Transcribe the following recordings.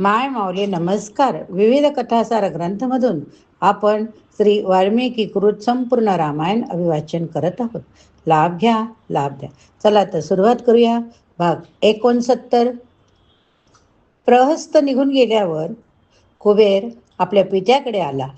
माय माऊली नमस्कार. विविध कथासार ग्रंथमधून आपण श्री वाल्मिकी कृत संपूर्ण रामायण अभिवाचन करत आहोत. लाभ घ्या लाभ द्या. चला तर सुरुवात करूया. भाग एकोणसत्तर. प्रहस्त निघून गेल्यावर कुबेर आपल्या पित्याकडे आला.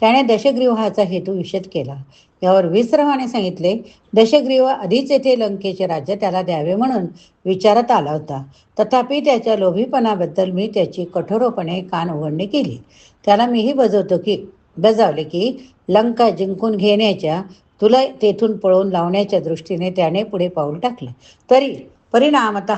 त्याने दशग्रीवाचा हेतू विषद केला. यावर विसरवाने सांगितले. दशग्रीव आधीच येथे लंकेचे राज्य त्याला द्यावे म्हणून विचारात आला होता. तथापि त्याच्या लोभीपणाबद्दल मी त्याची कठोरपणे कान उघडणी केली. त्याला मीही बजवतो की बजावले की लंका जिंकून घेण्याच्या तुला तेथून पळवून लावण्याच्या दृष्टीने त्याने पुढे पाऊल टाकले. तरी परिणामत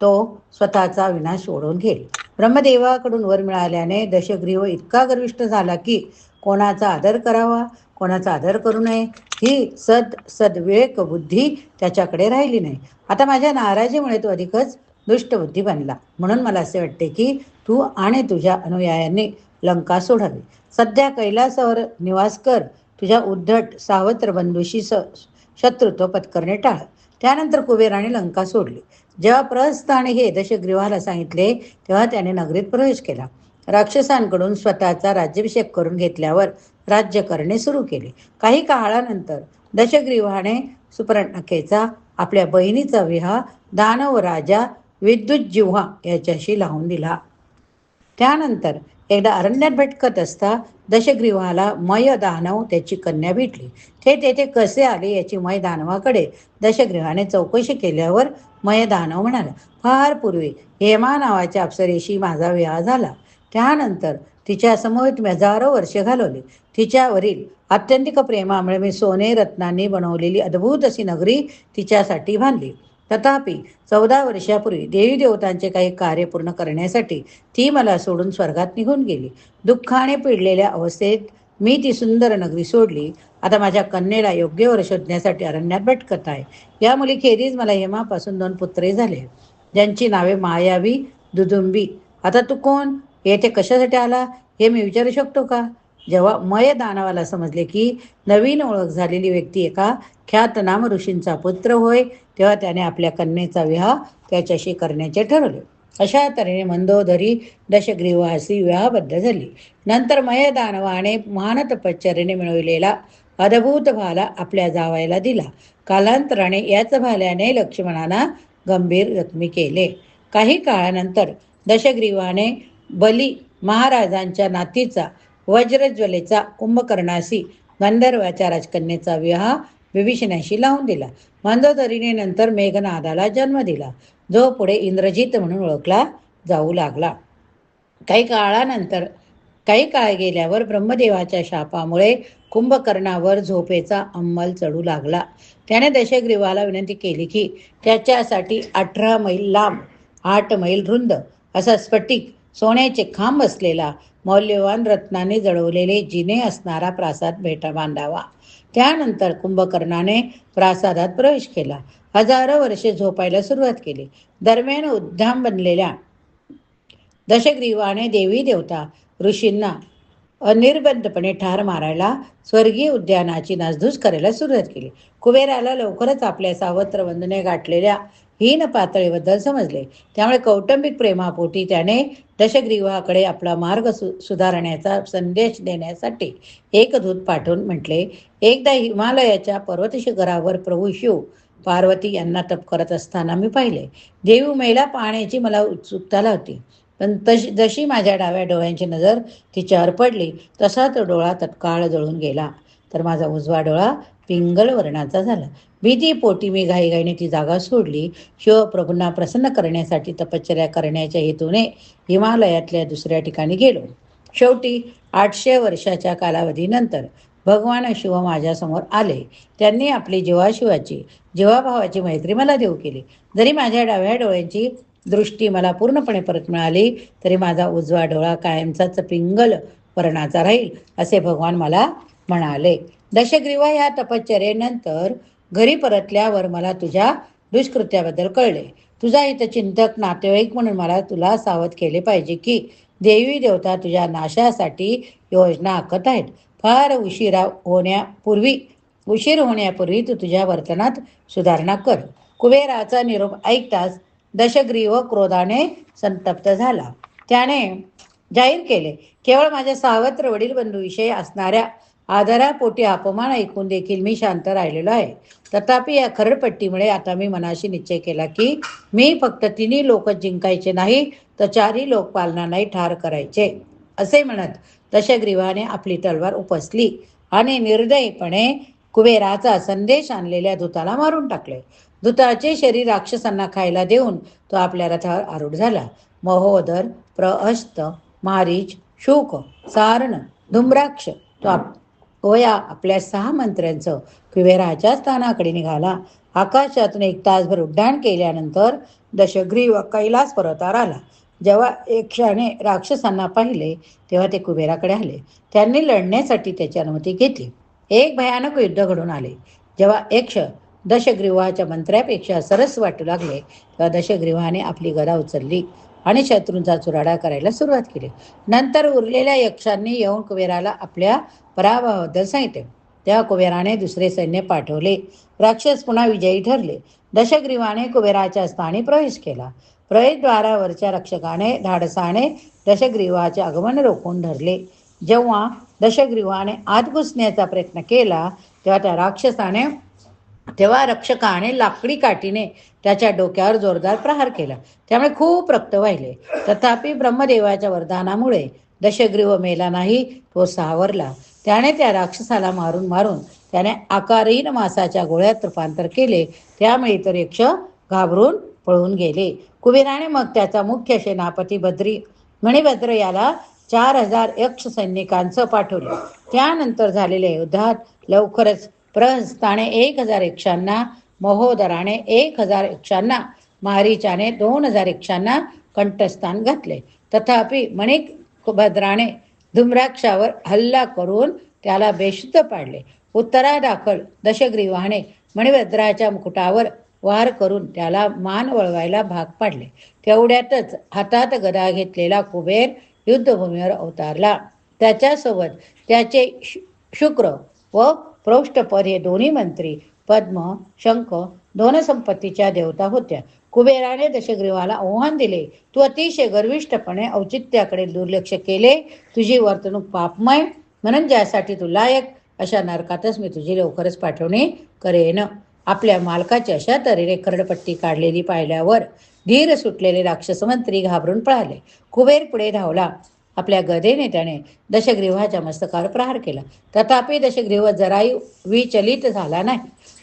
तो स्वतःचा विनाश ओढून घेईल. ब्रह्मदेवाकडून वर मिळाल्याने दशग्रीव इतका गर्विष्ट झाला की कोणाचा आदर करावा कोणाचा आदर करू नये ही सद सद्विवेक बुद्धी त्याच्याकडे राहिली नाही. आता माझ्या नाराजीमुळे तो अधिकच दुष्ट बुद्धी बनला. म्हणून मला असे वाटते की तू आणि तुझ्या अनुयायांनी लंका सोडावी. सध्या कैलासावर निवास कर. तुझ्या उद्धट सावत्र बंधूशी स शत्रुत्व पत्करणे टाळ त्यानंतर कुबेराने लंका सोडली. जेव्हा प्रहस्त हे दशग्रीवाला सांगितले तेव्हा त्याने नगरीत प्रवेश केला. राक्षसांकडून स्वतःचा राज्याभिषेक करून घेतल्यावर राज्य करणे सुरू केले. काही काळानंतर दशग्रीवाने सुपर्णखेचा आपल्या बहिणीचा विवाह दानव राजा विद्युत जिव्हा याच्याशी लावून दिला. त्यानंतर एकदा अरण्यात भटकत असता दशग्रीवाला मय दानव त्याची कन्या भेटली. ते तेथे कसे आले याची मय दानवाकडे दशग्रीवाने चौकशी केल्यावर मय दानव म्हणाला फार पूर्वी हेमा नावाच्या अप्सरेशी माझा विवाह झाला. त्यानंतर तिच्या समवेत मी हजारो वर्ष घालवली. तिच्यावरील अत्यंतिक प्रेमामुळे मी सोने रत्नांनी बनवलेली अद्भुत अशी नगरी तिच्यासाठी बांधली. तथापि चौदा वर्षापूर्वी देवी देवतांचे काही कार्य पूर्ण करण्यासाठी ती मला सोडून स्वर्गात निघून गेली. दुःखाने पिडलेल्या अवस्थेत मी ती सुंदर नगरी सोडली. आता माझ्या कन्येला योग्य वर शोधण्यासाठी अरण्यात भटकत आहे. या मुलीखेरीज मला हेमापासून दोन पुत्रे झाले. ज्यांची नावे मायावी दुदुंबी. आता तू कोण? येथे कशासाठी आला? हे मी विचारू शकतो का? जेव्हा मय दानवाला समजले की नवीन ओळख झालेली व्यक्ती एका ख्यातनाम ऋषींचा पुत्र होय तेव्हा त्याने आपल्या कन्येचा विवाह त्याच्याशी करण्याचे ठरवले. अशा तऱ्हेने मंदोदरी दशग्रीवासी विवाहबद्ध झाली. नंतर मयदानवाने दानवाने मिळविलेला तपश्चर्याने अद्भुत भाला आपल्या जावायला दिला. कालांतराने याच भाल्याने लक्ष्मणांना गंभीर जखमी केले. काही काळानंतर दशग्रीवाने बली महाराजांच्या नातीचा वज्रज्वलेचा कुंभकर्णाशी गंधर्वाच्या राजकन्येचा विवाह विभीषणाशी लावून दिला. मंदोदरीने नंतर मेघनादाला जन्म दिला. जो पुढे इंद्रजित म्हणून ओळखला जाऊ लागला. काही काळानंतर काही काळ गेल्यावर ब्रह्मदेवाच्या शापामुळे कुंभकर्णावर झोपेचा अंमल चढू लागला. त्याने दशग्रीवाला विनंती केली की त्याच्यासाठी अठरा मैल लांब आठ मैल रुंद असा स्फटिक सोन्याचे खांब असलेला मौल्यवान रत्नाने जळवलेले जिने असणारा प्रासाद भेटा बांधावा. त्यानंतर कुंभकर्णाने प्रासादात प्रवेश केला. हजारो वर्षे झोपायला सुरुवात केली. दरम्यान उद्धाम बनलेल्या दशग्रीवाने देवी देवता ऋषींना अनिर्बंधपणे ठार मारायला स्वर्गीय उद्यानाची नासधूस करायला सुरुवात केली. कुबेराला लवकरच आपल्या सावत्र वंदने गाठलेल्या हीन पातळीबद्दल समजले. त्यामुळे कौटुंबिक प्रेमापोटी त्याने दशग्रीवाकडे आपला मार्ग सु सुधारण्याचा संदेश देण्यासाठी एकदूत पाठवून म्हटले एकदा हिमालयाच्या पर्वत शिखरावर प्रभू शिव पार्वती यांना तप करत असताना मी पाहिले. देवी महिला पाहण्याची मला उत्सुकता लावती. पण तशी जशी माझ्या डाव्या डोळ्यांची नजर तिच्यावर पडली तसा तो डोळा तत्काळ जळून गेला. तर माझा उजवा डोळा पिंगल वर्णाचा झाला. भीती पोटी मी घाईघाईने ती जागा सोडली. शिवप्रभूंना प्रसन्न करण्यासाठी तपश्चर्या करण्याच्या हेतूने हिमालयातल्या दुसऱ्या ठिकाणी गेलो. शेवटी आठशे वर्षाच्या कालावधीनंतर भगवान शिव माझ्यासमोर आले. त्यांनी आपली जीवाशिवाची जीवाभावाची मैत्री मला देऊ केली. जरी माझ्या डाव्या डोळ्यांची दृष्टी मला पूर्णपणे परत मिळाली तरी माझा उजवा डोळा कायमचाच पिंगल वर्णाचा राहील असे भगवान मला म्हणाले. दशग्रीवा या तपश्चर्येनंतर घरी परतल्यावर मला तुझ्या दुष्कृत्याबद्दल कळले. तुझा चिंतक नातेवाईक म्हणून मला तुला सावध केले पाहिजे की देवी देवता तुझ्या नाशासाठी योजना आखत आहेत. फार उशिरा होण्यापूर्वी उशीर होण्यापूर्वी तू तुझ्या वर्तनात सुधारणा कर. कुबेराचा निरोप ऐकताच दशग्रीव क्रोधाने संतप्त झाला. त्याने जाहीर केले केवळ माझ्या सावत्र वडील बंधूविषयी असणाऱ्या आदरापोटी अपमान ऐकून देखील मी शांत राहिलेलो आहे. तथापि या खरडपट्टीमुळे आता मी मनाशी निश्चय केला की मी फक्त तिन्ही लोक जिंकायचे नाही तर चारही लोक नाही ठार करायचे. असे म्हणत दशग्रीवाने आपली तलवार उपसली आणि निर्दयीपणे कुबेराचा संदेश आणलेल्या दूताला मारून टाकले. दूताचे शरीर राक्षसांना खायला देऊन तो आपल्या रथावर आरूढ झाला. महोदर प्रअस्त मारीच शुक सारण धुम्राक्ष तो आप ओया आपल्या सहा मंत्र्यांचं कुबेराच्या स्थानाकडे निघाला. आकाशातून एक तासभर उड्डाण केल्यानंतर दशग्रीव कैलास पर्वतावर आला. जेव्हा यक्षाने राक्षसांना पाहिले तेव्हा ते कुबेराकडे आले. त्यांनी लढण्यासाठी त्याची अनुमती घेतली. एक भयानक युद्ध घडून आले. जेव्हा यक्ष दशग्रीवाच्या मंत्र्यापेक्षा सरस वाटू लागले तेव्हा दशग्रीवाने आपली गदा उचलली. आणि शत्रूंचा चुराडा करायला सुरुवात केली. नंतर उरलेल्या यक्षांनी येऊन कुबेराला आपल्या पराभवाबद्दल सांगितले. तेव्हा कुबेराने दुसरे सैन्य पाठवले. राक्षस पुन्हा विजयी ठरले. दशग्रीवाने कुबेराच्या स्थानी प्रवेश केला. प्रवेशद्वारावरच्या रक्षकाने धाडसाने दशग्रीवाचे आगमन रोखून धरले. जेव्हा दशग्रीवाने आत घुसण्याचा प्रयत्न केला तेव्हा त्या राक्षसाने तेव्हा रक्षकाने लाकडी काठीने त्याच्या डोक्यावर जोरदार प्रहार केला. त्यामुळे खूप रक्त वाहिले. तथापि ब्रह्मदेवाच्या वरदानामुळे दशग्रीव मेला नाही तो सावरला. त्याने त्या राक्षसाला मारून मारून त्याने आकारहीन मासाच्या गोळ्यात रूपांतर केले. त्यामुळे इतर यक्ष घाबरून पळून गेले. कुबेराने मग त्याचा मुख्य सेनापती बद्री मणिभद्र याला चार हजार यक्ष सैनिकांचं पाठवलं. त्यानंतर झालेल्या युद्धात लवकरच प्रहस्ताने एक हजार यक्षांना महोदराने एक हजार यक्षांना मारीचाने दोन हजार यक्षांना कंठस्थान घातले. तथापि मणिक भद्राने धुम्राक्षावर हल्ला करून त्याला बेशुद्ध पाडले. उत्तरादाखल दशग्रीवाने मणिभद्राच्या मुकुटावर वार करून त्याला मान वळवायला भाग पाडले. तेवढ्यातच हातात गदा घेतलेला कुबेर युद्धभूमीवर अवतारला. त्याच्यासोबत त्याचे शुक्र व पृष्ठपद हे दोन्ही मंत्री पद्म शंख दोन संपत्तीच्या देवता होत्या. कुबेराने दशग्रीवाला आव्हान दिले. तू अतिशय गर्विष्ठपणे औचित्याकडे दुर्लक्ष केले. तुझी वर्तणूक पापमय. म्हणून ज्यासाठी तू लायक अशा नरकातच मी तुझी लवकरच पाठवणे करेन. आपल्या मालकाची अशा तऱ्हेने खरडपट्टी काढलेली पाहिल्यावर धीर सुटलेले राक्षस मंत्री घाबरून पळाले. कुबेर पुढे धावला. आपल्या गदेने त्याने दशग्रीवाच्या मस्तकावर प्रहार केला. तथापि दशग्रीव जराही विचलित झाला नाही.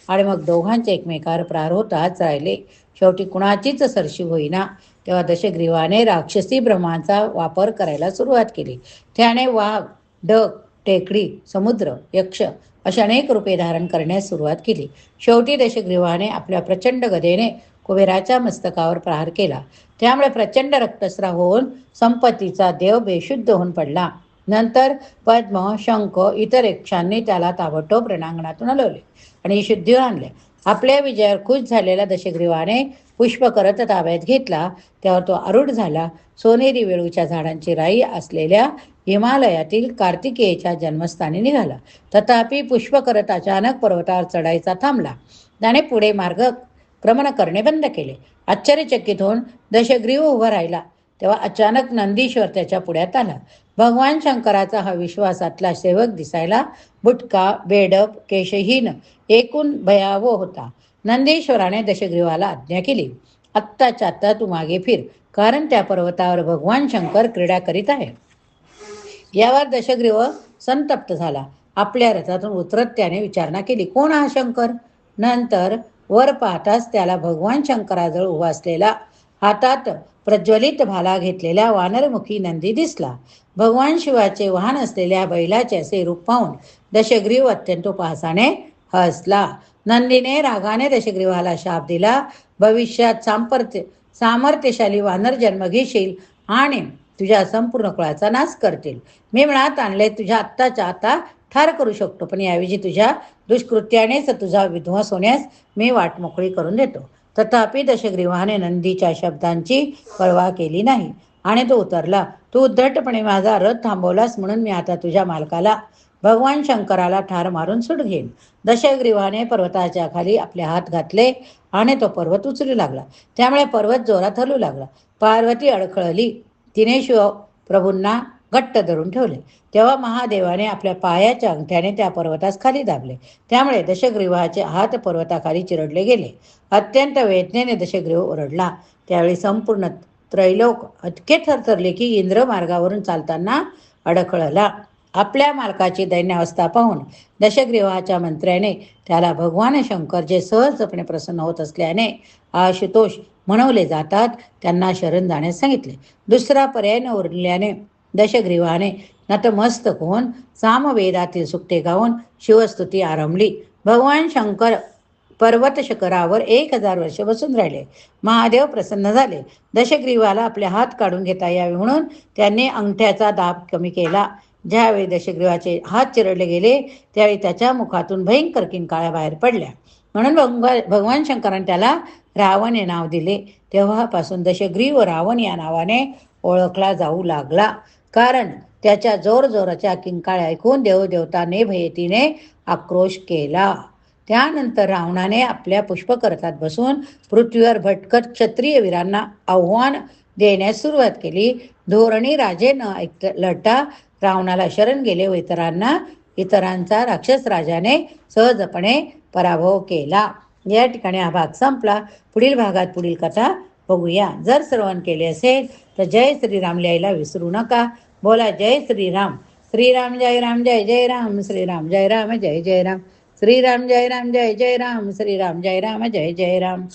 आणि मग दोघांचे एकमेकावर प्रहार होताच राहिले. शेवटी कुणाचीच सरशी होईना. तेव्हा दशग्रीवाने राक्षसी ब्रह्मांचा वापर करायला सुरुवात केली. त्याने वाघ डग टेकडी समुद्र यक्ष अशा अनेक रूपे धारण करण्यास सुरुवात केली. शेवटी दशग्रीवाने आपल्या प्रचंड गदेने कुबेराच्या मस्तकावर प्रहार केला. त्यामुळे प्रचंड रक्तस्राव होऊन संपत्तीचा देव बेशुद्ध होऊन पडला. नंतर पद्म शंख इतर यक्षांनी त्याला ताबडतोब रणांगणातून हलवले आणि शुद्धीवर आणले. आपल्या विजयावर खुश झालेल्या दशग्रीवाने पुष्प करत ताब्यात घेतला. त्यावर तो आरूढ झाला. सोनेरी वेळूच्या झाडांची राई असलेल्या हिमालयातील कार्तिकेयच्या जन्मस्थानी निघाला. तथापि पुष्प करत अचानक पर्वतावर चढायचा थांबला. त्याने पुढे मार्ग क्रमण करणे बंद केले. आश्चर्यचकित होऊन दशग्रीव उभा राहिला. तेव्हा अचानक नंदीश्वर त्याच्या पुढ्यात आला. भगवान शंकराचा हा विश्वासातला सेवक दिसायला बुटका बेडप केशहीन एकूण भयावह होता. नंदीश्वराने दशग्रीवाला आज्ञा केली. आत्ताच्या आत्ता तू मागे फिर कारण त्या पर्वतावर भगवान शंकर क्रीडा करीत आहे यावर दशग्रीव संतप्त झाला. आपल्या रथातून उतरत त्याने विचारणा केली. कोण हा शंकर? नंतर वर पाहताच त्याला भगवान शंकराजवळ उभा असलेला हातात प्रज्वलित भाला घेतलेल्या वानरमुखी नंदी दिसला. भगवान शिवाचे वाहन असलेल्या बैलाचे असे रूप पाहून दशग्रीव अत्यंत उपहासाने हसला. नंदीने रागाने दशग्रीवाला शाप दिला. भविष्यात सांपर्त्य सामर्थ्यशाली वानर जन्म घेशील आणि तुझ्या संपूर्ण कुळाचा नाश करतील. मी म्हणत आणले तुझ्या आत्ताच्या आता ठार करू शकतो. पण याऐवजी तुझ्या दुष्कृत्यानेच तुझा विध्वंस होण्यास मी वाट मोकळी करून देतो. तथापि दशग्रीवाने नंदीच्या शब्दांची पर्वा केली नाही. आणि तो उतरला तू उद्धटपणे माझा रथ थांबवलास म्हणून मी आता तुझ्या मालकाला भगवान शंकराला ठार मारून सुट घेईन. दशग्रीवाने पर्वताच्या खाली आपले हात घातले आणि तो पर्वत उचलू लागला. त्यामुळे पर्वत जोरात हलू लागला. पार्वती अडखळली. तिने शिव प्रभूंना घट्ट धरून ठेवले. तेव्हा महादेवाने आपल्या पायाच्या अंगठ्याने त्या पर्वतास खाली दाबले. त्यामुळे दशग्रीवाचे हात पर्वताखाली चिरडले गेले. अत्यंत वेदनेने दशग्रीव ओरडला. त्यावेळी संपूर्ण त्रैलोक अतके थरथरले की इंद्र मार्गावरून चालताना अडखळला. आपल्या मालकाची दैन्यावस्था पाहून दशग्रीवाच्या मंत्र्याने त्याला भगवान शंकर जे सहजपणे प्रसन्न होत असल्याने आशुतोष म्हणवले जातात. त्यांना शरण जाण्यास सांगितले. दुसरा पर्याय न उरल्याने दशग्रीवाने नतमस्तक होऊन सामवेदातील सुक्ते गाऊन शिवस्तुती आरंभली. भगवान शंकर पर्वत शिखरावर एक हजार वर्ष बसून राहिले. महादेव प्रसन्न झाले. दशग्रीवाला आपले हात काढून घेता यावे म्हणून त्यांनी अंगठ्याचा दाब कमी केला. ज्यावेळी दशग्रीवाचे हात चिरडले गेले त्यावेळी त्याच्या मुखातून भयंकर किंकाळ्या बाहेर पडल्या. म्हणून भगवान शंकराने त्याला रावण हे नाव दिले. तेव्हापासून दशग्रीव रावण या नावाने ओळखला जाऊ लागला. कारण त्याच्या जोरजोराच्या किंकाळ ऐकून देवदेवताने भयतीने आक्रोश केला. त्यानंतर रावणाने आपल्या पुष्पकरतात बसून पृथ्वीवर भटकत क्षत्रिय वीरांना आव्हान देण्यास सुरुवात केली. धोरणी राजे न ऐक लढता रावणाला शरण गेले व इतरांना इतरांचा राक्षस राजाने सहजपणे पराभव केला. या ठिकाणी हा भाग संपला. पुढील भागात पुढील कथा बघूया. जर श्रवण केले असेल तर जय श्रीराम लिहायला विसरू नका. बोला जय श्रीराम. श्रीराम जय राम जय जय राम. श्रीराम जय राम जय जय राम. श्रीराम जय राम जय जय राम. श्रीराम जय राम जय जय राम.